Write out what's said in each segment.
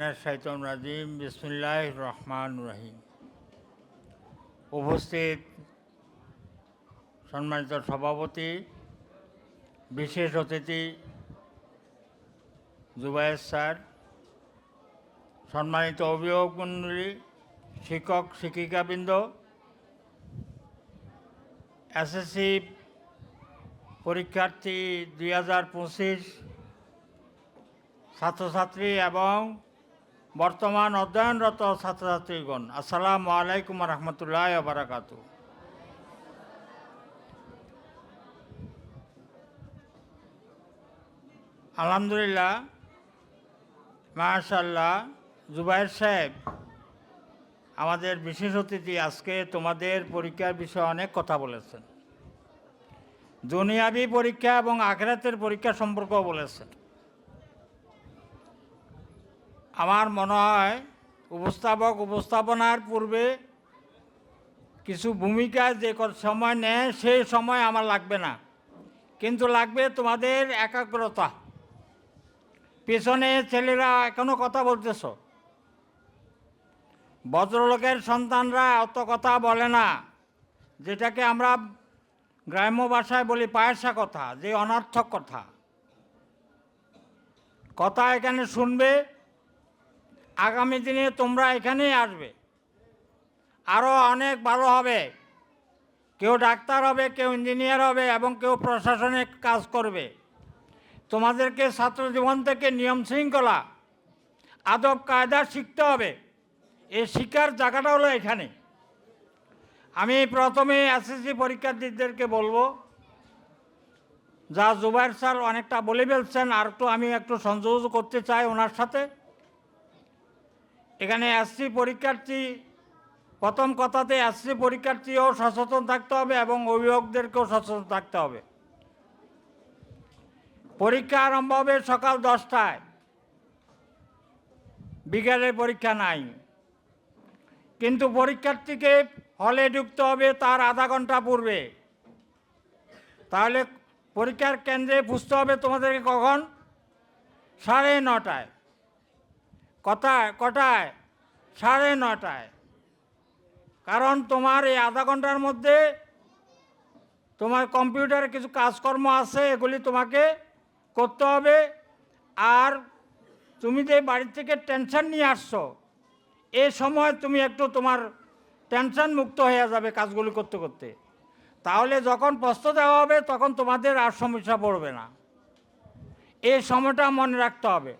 শাইতন রাজিম বিসমুল্লাহ রহমান রহিম। উপস্থিত সম্মানিত সভাপতি, বিশেষ অতিথি, জুবায়ের স্যার, সম্মানিত অভিভাবক মণ্ডলী শিক্ষক, শিক্ষিকাবৃন্দ, এসএসসি পরীক্ষার্থী দুই হাজার পঁচিশ ছাত্রছাত্রী এবং বর্তমান অধ্যয়নরত ছাত্রছাত্রীগণ, আসসালামু আলাইকুম রহমতুল্লাহ বারাকাতু আলহামদুলিল্লাহ মাশাল্লাহ জুবাইর সাহেব, আমাদের বিশেষ অতিথি আজকে তোমাদের পরীক্ষার বিষয়ে অনেক কথা বলেছেন। দুনিয়াবি পরীক্ষা এবং আখেরাতের পরীক্ষা সম্পর্কেও বলেছেন। আমার মনে হয় উপস্থাপক উপস্থাপনার পূর্বে কিছু ভূমিকা যে সময় নেয় সেই সময় আমার লাগবে না। কিন্তু লাগবে তোমাদের একাগ্রতা। পেছনে ছেলেরা এখনও কথা বলতেছ। ভদ্রলোকের সন্তানরা অত কথা বলে না, যেটাকে আমরা গ্রাম্য ভাষায় বলি পায়সা কথা, যে অনার্থক কথা। কথা এখানে শুনবে আগামী দিনে তোমরা এখানেই আসবে। আরও অনেক ভালো হবে। কেউ ডাক্তার হবে, কেউ ইঞ্জিনিয়ার হবে এবং কেউ প্রশাসনে কাজ করবে। তোমাদেরকে ছাত্র জীবন থেকে নিয়ম শৃঙ্খলা, আদব কায়দা শিখতে হবে। এই শিক্ষার জায়গাটা হলো এখানে। আমি প্রথমে এসএসসি পরীক্ষার্থীদেরকে বলব, যা জুবাইর স্যার অনেকটা বলে ফেলছেন, আর একটু আমি একটু সংযোগ করতে চাই ওনার সাথে। এখানে এসসি পরীক্ষার্থী, প্রথম কথাতে এসসি পরীক্ষার্থীও সচেতন থাকতে হবে এবং অভিভাবকদেরকেও সচেতন থাকতে হবে। পরীক্ষা আরম্ভ হবে সকাল দশটায়। বিকেলে পরীক্ষা নাই। কিন্তু পরীক্ষার্থীকে হলে ঢুকতে হবে তার আধা ঘণ্টা পূর্বে। তাহলে পরীক্ষার কেন্দ্রে বুঝতে হবে তোমাদেরকে কখন? সাড়ে নটায়। কটায় কটায়? সাড়ে নটায়। কারণ তোমার এই আধা ঘণ্টার মধ্যে তোমার কম্পিউটারে কিছু কাজকর্ম আছে, এগুলি তোমাকে করতে হবে। আর তুমি যে বাড়ি থেকে টেনশন নিয়ে আসছো, এ সময় তুমি একটু তোমার টেনশন মুক্ত হয়ে যাবে কাজগুলি করতে করতে। তাহলে যখন প্রশ্ন দেওয়া হবে, তখন তোমাদের আর সমস্যা পড়বে না। এই সময়টা মনে রাখতে হবে।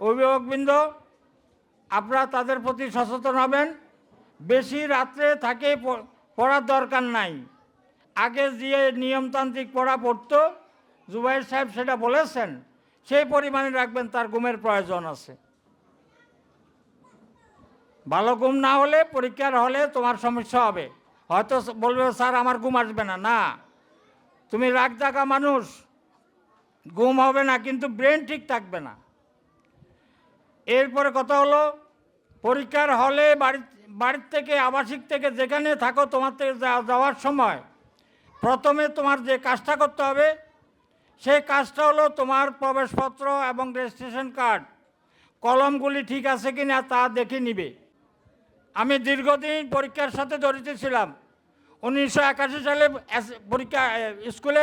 অভিভাবকবৃন্দ, আপনারা তাদের প্রতি সচেতন হবেন। বেশি রাত্রে থাকে পড়ার দরকার নাই। আগে যে নিয়মতান্ত্রিক পড়া পড়তো, জুবাইর সাহেব সেটা বলেছেন, সেই পরিমাণে রাখবেন, তার ঘুমের প্রয়োজন আছে। ভালো ঘুম না হলে, পরীক্ষার হলে তোমার সমস্যা হবে। হয়তো বলবে, স্যার, আমার ঘুম আসবে না। না। তুমি রাগ জাগা মানুষ, ঘুম হবে না, কিন্তু ব্রেন ঠিক থাকবে না। এরপরে কথা হলো, পরীক্ষার হলে বাড়ি, বাড়ির থেকে আবাসিক থেকে যেখানে থাকো তোমার থেকে যাওয়ার সময় প্রথমে তোমার যে কাজটা করতে হবে, সেই কাজটা হলো তোমার প্রবেশপত্র এবং রেজিস্ট্রেশন কার্ড কলমগুলি ঠিক আছে কি না তা দেখে নিবে। আমি দীর্ঘদিন পরীক্ষার সাথে জড়িত ছিলাম। উনিশশো একাশি সালে পরীক্ষা স্কুলে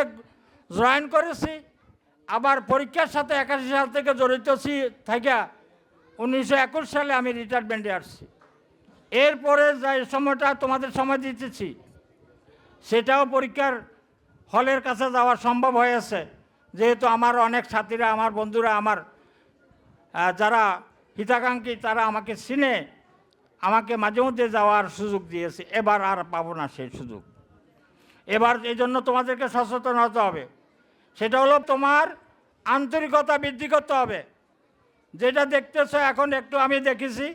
জয়েন করেছি। আবার পরীক্ষার সাথে একাশি সাল থেকে জড়িত ছি থাকা উনিশশো একুশ সালে আমি রিটায়ারমেন্টে আসছি। এরপরে যে সময়টা তোমাদের সময় দিতেছি, সেটাও পরীক্ষার হলের কাছে যাওয়া সম্ভব হয়েছে যেহেতু আমার অনেক সাথীরা, আমার বন্ধুরা, আমার যারা হিতাকাঙ্ক্ষী, তারা আমাকে চিনে, আমাকে মাঝে মধ্যে যাওয়ার সুযোগ দিয়েছে। এবার আর পাবো না সেই সুযোগ। এবার এই জন্য তোমাদেরকে সচেতন হতে হবে। সেটা হলো তোমার আন্তরিকতা বৃদ্ধি করতে হবে। যেটা দেখতেছ এখন একটু আমি দেখেছি।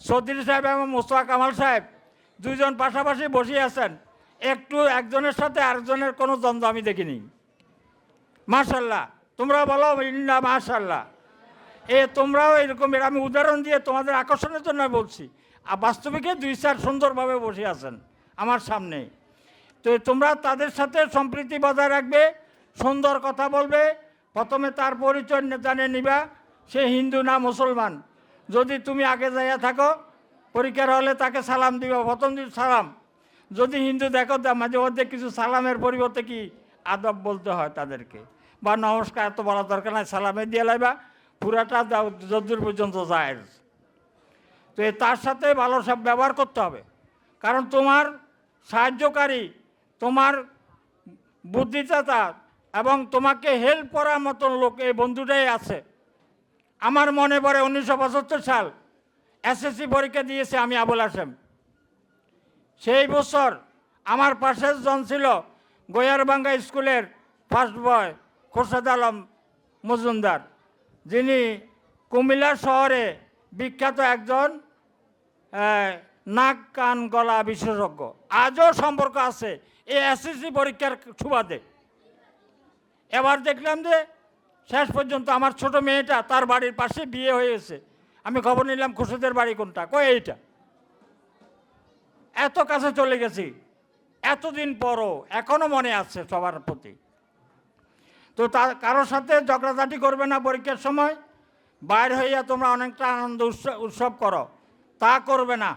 চৌধুরী সাহেব এবং মোস্তফা কামাল সাহেব দুইজন পাশাপাশি বসে আছেন। একটু একজনের সাথে আরেকজনের কোনো দ্বন্দ্ব আমি দেখিনি। মার্শাল্লাহ তোমরা বলো, ইন্না মার্শাল্লাহ এ তোমরাও এরকম, এর আমি উদাহরণ দিয়ে তোমাদের আকর্ষণের জন্য বলছি। আর বাস্তবিকে দুই চার সুন্দরভাবে বসে আছেন আমার সামনে। তো তোমরা তাদের সাথে সম্প্রীতি বজায় রাখবে, সুন্দর কথা বলবে, প্রথমে তার পরিচয় জানে নিবা সে হিন্দু না মুসলমান। যদি তুমি আগে যাইয়া থাকো, পরীক্ষার হলে তাকে সালাম দিবে, প্রথম দিন সালাম। যদি হিন্দু দেখো মাঝে মধ্যে কিছু সালামের পরিবর্তে কি আদব বলতে হয় তাদেরকে? বা নমস্কার, এত বলা দরকার নাই, সালামে দিয়ে লাইবা, পুরাটা যদ্দূর পর্যন্ত যায় তো তার সাথে ভালো সব ব্যবহার করতে হবে। কারণ তোমার সাহায্যকারী, তোমার বুদ্ধিদাতা এবং তোমাকে হেল্প করার মতন লোক এই বন্ধুটাই আছে। আমার মনে পড়ে উনিশশো পঁচাত্তর সাল এসএসসি পরীক্ষা দিয়েছে আমি আবুল আসেম সেই বছর আমার পাশের জন ছিল গোয়ারবাঙ্গা স্কুলের ফার্স্ট বয় খোরশেদ আলম মজুমদার। যিনি কুমিল্লা শহরে বিখ্যাত একজন নাক, কান, গলা বিশেষজ্ঞ। আজও সম্পর্ক আছে এই এসএসসি পরীক্ষার সুবাদে। এবার দেখলাম যে শেষ পর্যন্ত আমার ছোট মেয়েটা তার বাড়ির পাশে বিয়ে হয়েছে আমি খবর নিলাম খুশিদের বাড়ি কোনটা? কই এইটা? এত কাছে চলে গেছি। এতদিন পরও এখনও মনে আছে সবার প্রতি। তো তার কারোর সাথে ঝগড়াঝাটি করবে না পরীক্ষার সময়। বাইর হইয়া তোমরা অনেকটা আনন্দ উৎস- উৎসব করো। তা করবে না।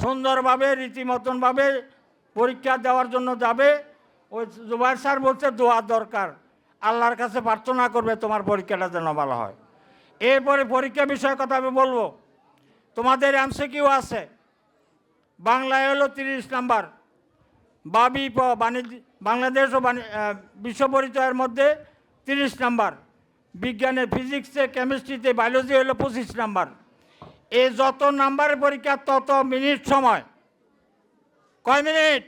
সুন্দরভাবে, রীতিমতনভাবে পরীক্ষা দেওয়ার জন্য যাবে। ওই জুবাইর স্যার বলছে, দোয়া দরকার। আল্লাহর কাছে প্রার্থনা করবে তোমার পরীক্ষাটা যেন ভালো হয়। এরপরে পরীক্ষা বিষয়ে কথা আমি বলব। তোমাদের এমসিকিউ আছে। বাংলায় হলো তিরিশ নাম্বার। বাবি প- বাণিজ্য, বাংলাদেশ ও বিশ্ব পরিচয়ের মধ্যে তিরিশ নাম্বার। বিজ্ঞানে, ফিজিক্সে, কেমিস্ট্রিতে, বায়োলজি হলো পঁচিশ নাম্বার। এই যত নাম্বারের পরীক্ষা, তত মিনিট সময়। কয় মিনিট?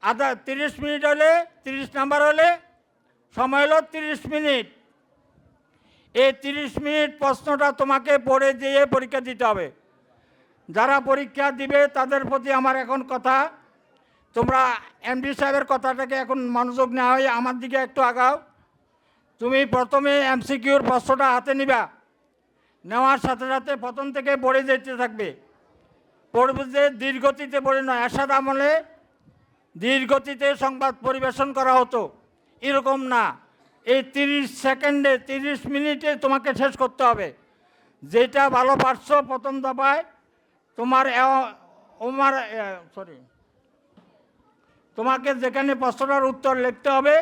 আধা, তিরিশ মিনিট হলে, তিরিশ নাম্বার হলে সময় হলো তিরিশ মিনিট। এই তিরিশ মিনিট প্রশ্নটা তোমাকে পড়ে দিয়ে পরীক্ষা দিতে হবে। যারা পরীক্ষা দিবে, তাদের প্রতি আমার এখন কথা। তোমরা এমডি সাহেবের কথাটাকে এখন মনোযোগ নেওয়া হয় আমার দিকে একটু আগাও। তুমি প্রথমে এমসিকিউর প্রশ্নটা হাতে নিবা। নেওয়ার সাথে সাথে প্রথম থেকে পড়ে যেতে থাকবে। পড়বে যে ধীরগতিতে পড়ে নয় এরশাদ আমলে ধীরগতিতে সংবাদ পরিবেশন করা হতো। এরকম না। এই তিরিশ সেকেন্ডে, তিরিশ মিনিটে তোমাকে শেষ করতে হবে। যেটা ভালো পারছ প্রথম দফায়, তোমার ওমার সরি তোমাকে যেখানে প্রশ্নটার উত্তর লিখতে হবে,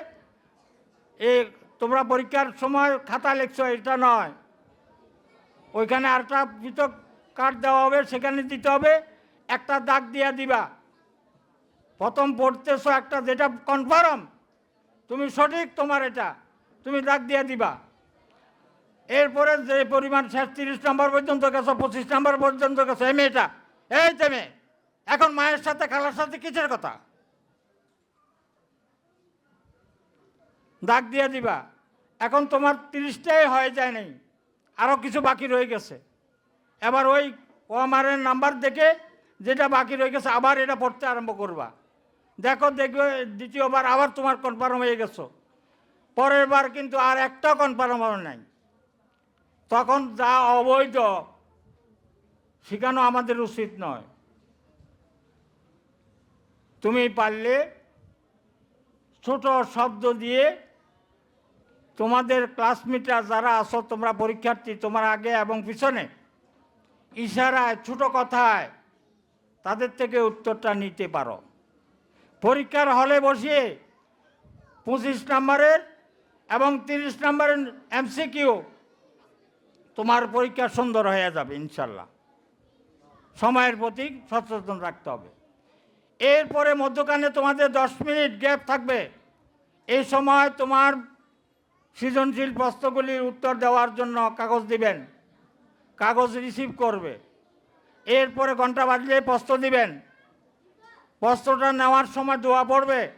এ, তোমরা পরীক্ষার সময় খাতা লিখছো, এটা নয়। ওইখানে আরেকটা পৃথক কার্ড দেওয়া হবে, সেখানে দিতে হবে, একটা দাগ দিয়া দিবা। প্রথম পড়তেছো একটা, যেটা কনফার্ম তুমি সঠিক তোমার এটা। তুমি ডাক দিয়ে দিবা। এরপরে যে পরিমাণ শেষ তিরিশ নম্বর পর্যন্ত গেছো, পঁচিশ নম্বর পর্যন্ত গেছো, এই মেয়েটা, এই তেমে এখন মায়ের সাথে খালার সাথে কিসের কথা? ডাক দিয়ে দিবা। এখন তোমার তিরিশটাই হয়ে যায় নাই আরও কিছু বাকি রয়ে গেছে। এবার ওই ওয়ামারের নাম্বার দেখে যেটা বাকি রয়ে গেছে, আবার এটা পড়তে আরম্ভ করবা। দেখো, দেখবে দ্বিতীয়বার আবার তোমার কনফার্ম হয়ে গেছো। পরের বার কিন্তু আর একটা কনফার্ম নাই। তখন যা অবৈধ শেখানো আমাদের উচিত নয়। তুমি পারলে ছোট শব্দ দিয়ে তোমাদের ক্লাসমেটরা যারা আছো, তোমরা পরীক্ষার্থী, তোমার আগে এবং পিছনে, ইশারায়, ছোট কথায় তাদের থেকে উত্তরটা নিতে পারো। পরীক্ষার হলে বসিয়ে পঁচিশ নম্বরের এবং তিরিশ নম্বরের এমসিকিউ তোমার পরীক্ষা সুন্দর হয়ে যাবে, ইনশাল্লাহ। সময়ের প্রতি সচেতন রাখতে হবে। এরপরে মধ্যখানে তোমাদের দশ মিনিট গ্যাপ থাকবে। এই সময় তোমার সৃজনশীল প্রশ্নগুলির উত্তর দেওয়ার জন্য কাগজ দিবেন, কাগজ রিসিভ করবে। এরপরে ঘণ্টা বাজলে প্রশ্ন দিবেন। প্রশ্নটা নেওয়ার সময় দোয়া পড়বে।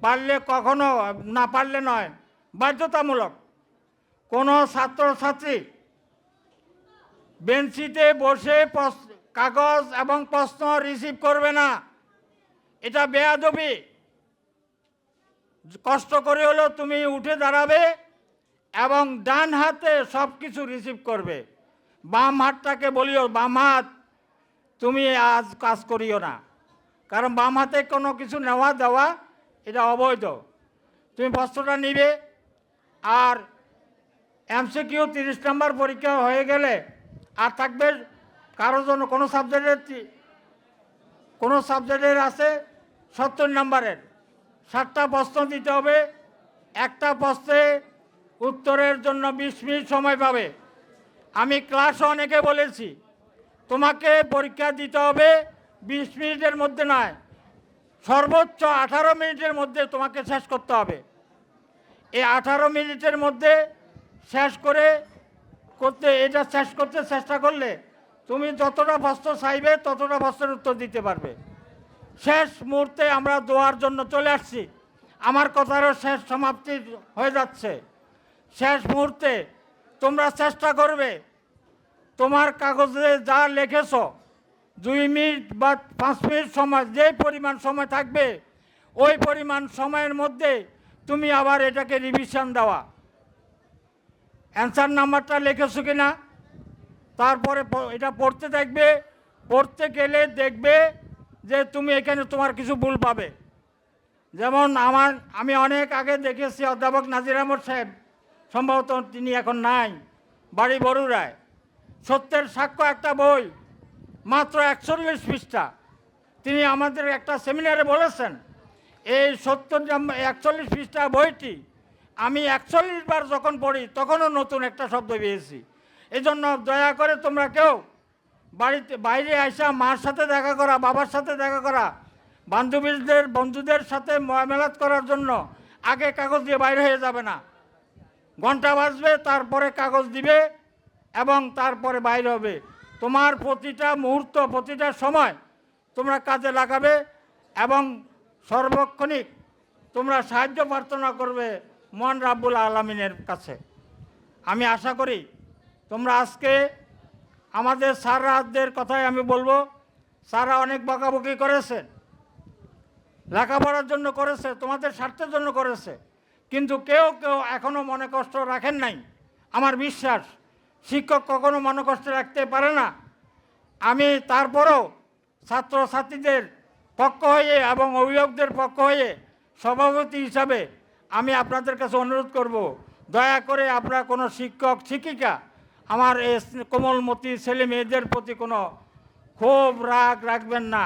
পারলে কখনো, না পারলে নয়। বাধ্যতামূলক। কোনো ছাত্রছাত্রী বেঞ্চিতে বসে কাগজ এবং প্রশ্ন রিসিভ করবে না। এটা বেয়াদবি। কষ্ট করে হলেও তুমি উঠে দাঁড়াবে এবং ডান হাতে সব কিছু রিসিভ করবে। বাম হাতটাকে বলিও, বাম হাত, তুমি আজ কাজ করিও না। কারণ বাম হাতে কোনো কিছু নেওয়া দেওয়া, এটা অবৈধ। তুমি বস্ত্রটা নিবে। আর এমসিকিউ তিরিশ নাম্বার পরীক্ষা হয়ে গেলে আর থাকবে কারও জন্য, কোনো সাবজেক্টের কোনো সাবজেক্টের আছে সত্তর নাম্বারের। সাতটা প্রশ্ন দিতে হবে। একটা প্রশ্নে উত্তরের জন্য বিশ মিনিট সময় পাবে। আমি ক্লাসে অনেকে বলেছি, তোমাকে পরীক্ষা দিতে হবে বিশ মিনিটের মধ্যে নয়, সর্বোচ্চ আঠারো মিনিটের মধ্যে তোমাকে শেষ করতে হবে। এই আঠারো মিনিটের মধ্যে শেষ করে করতে, এটা শেষ করতে চেষ্টা করলে তুমি যতটা প্রশ্ন চাইবে, ততটা প্রশ্নের উত্তর দিতে পারবে। শেষ মুহূর্তে আমরা দোয়ার জন্য চলে আসছি। আমার কথারও শেষ সমাপ্তি হয়ে যাচ্ছে। শেষ মুহূর্তে তোমরা চেষ্টা করবে, তোমার কাগজে যা লিখেছ দুই মিনিট বা পাঁচ মিনিট সময়, যে পরিমাণ সময় থাকবে, ওই পরিমাণ সময়ের মধ্যে তুমি আবার এটাকে রিভিশন দেওয়া। অ্যান্সার নাম্বারটা লিখেছো কি না তারপরে এটা পড়তে দেখবে, পড়তে গেলে দেখবে যে তুমি এখানে তোমার কিছু ভুল পাবে। যেমন আমার, আমি অনেক আগে দেখেছি অধ্যাপক নাজির আহমদ সাহেব, সম্ভবত তিনি এখন নাই, বাড়ি বড়ুরায় সত্যের সাক্ষ্য একটা বই মাত্র একচল্লিশ পৃষ্ঠা। তিনি আমাদের একটা সেমিনারে বলেছেন, এই সত্তর একচল্লিশ পৃষ্ঠা বইটি আমি একচল্লিশ বার যখন পড়ি, তখনও নতুন একটা শব্দ পেয়েছি। এই জন্য দয়া করে তোমরা কেউ বাড়িতে, বাইরে আসা মার সাথে দেখা করা, বাবার সাথে দেখা করা, বান্ধবীদের, বন্ধুদের সাথে ময়মেলাত করার জন্য আগে কাগজ দিয়ে বাইরে হয়ে যাবে না। ঘণ্টা বাজবে, তারপরে কাগজ দিবে এবং তারপরে বাইরে হবে। তোমার প্রতিটা মুহূর্ত, প্রতিটা সময় তোমরা কাজে লাগাবে এবং সর্বক্ষণিক তোমরা সাহায্য প্রার্থনা করবে মন রাব্বুল আলমিনের কাছে। আমি আশা করি তোমরা আজকে আমাদের স্যাররাদের কথাই আমি বলব স্যাররা অনেক বকাবকি করেছে, লেখাপড়ার জন্য করেছে, তোমাদের স্বার্থের জন্য করেছে, কিন্তু কেউ কেউ এখনও মনে কষ্ট রাখেন নাই। আমার বিশ্বাস শিক্ষক কখনো মনে কষ্ট রাখতে পারে না। আমি তারপরও ছাত্রছাত্রীদের পক্ষ হয়ে এবং অভিভাবকদের পক্ষ হয়ে সভাপতি হিসাবে আমি আপনাদের কাছে অনুরোধ করব, দয়া করে আপনারা কোনো শিক্ষক, শিক্ষিকা, আমার এই কোমলমতি ছেলে মেয়েদের প্রতি কোনো ক্ষোভ, রাগ রাখবেন না।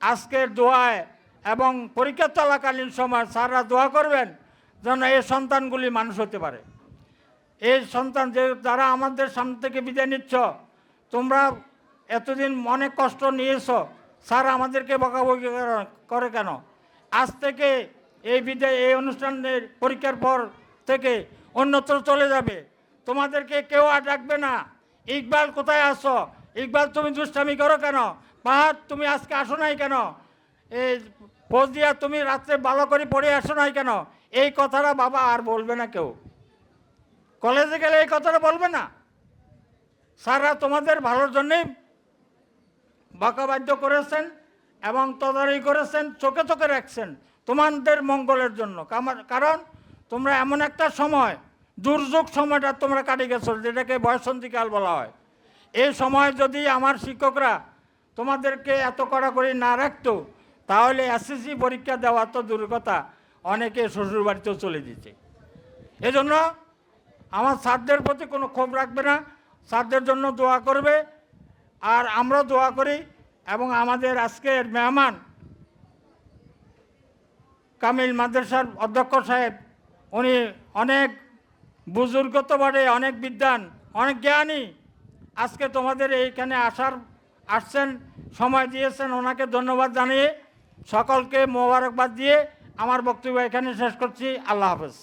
আজকের দোয়ায় এবং পরীক্ষা চলাকালীন সময় স্যাররা দোয়া করবেন যেন এই সন্তানগুলি মানুষ হতে পারে। এই সন্তান যে যারা আমাদের সামনে থেকে বিদায় নিচ্ছ, তোমরা এতদিন অনেক কষ্ট নিয়েছ, স্যার আমাদেরকে বকাবকি করে- করে কেন? আজ থেকে এই বিদায়, এই অনুষ্ঠানের পরীক্ষার পর থেকে অন্যত্র চলে যাবে। তোমাদেরকে কেউ আর ডাকবে না। ইকবাল, কোথায় আসো ইকবাল, তুমি দুষ্টামি করো কেন? পাহাড় তুমি আজকে আসো নাই কেন? এই ফৌজিয়া, তুমি রাত্রে ভালো করে পড়ে আসো নাই কেন? এই কথাটা বাবা আর বলবে না কেউ। কলেজে গেলে এই কথাটা বলবে না? স্যাররা তোমাদের ভালোর জন্যেই বাক্যবাদ্য করেছেন এবং তদারকি করেছেন, চোখে চোখে রাখছেন তোমাদের মঙ্গলের জন্য। কারণ তোমরা এমন একটা সময়, দুর্যোগ সময়টা তোমরা কাটিয়ে গেছো, যেটাকে বয়সন্ধিকাল বলা হয়। এই সময় যদি আমার শিক্ষকরা তোমাদেরকে এত কড়াকড়ি না রাখতো, তাহলে এসএসসি পরীক্ষা দেওয়া তো কথা অনেকে শ্বশুরবাড়িতেও চলে দিতে এজন্য আমার স্যারদের প্রতি কোনো ক্ষোভ রাখবে না, স্যারদের জন্য দোয়া করবে। আর আমরা দোয়া করি এবং আমাদের আজকের মেহমান কামিল মাদ্রাসার অধ্যক্ষ সাহেব, উনি অনেক বুজুর্গ তো অনেক বিদ্যান, অনেক জ্ঞানী। আজকে তোমাদের এইখানে আসার, আসছেন, সময় দিয়েছেন, ওনাকে ধন্যবাদ জানিয়ে সকলকে মোবারকবাদ দিয়ে আমার বক্তব্য এখানে শেষ করছি। আল্লাহ হাফেজ।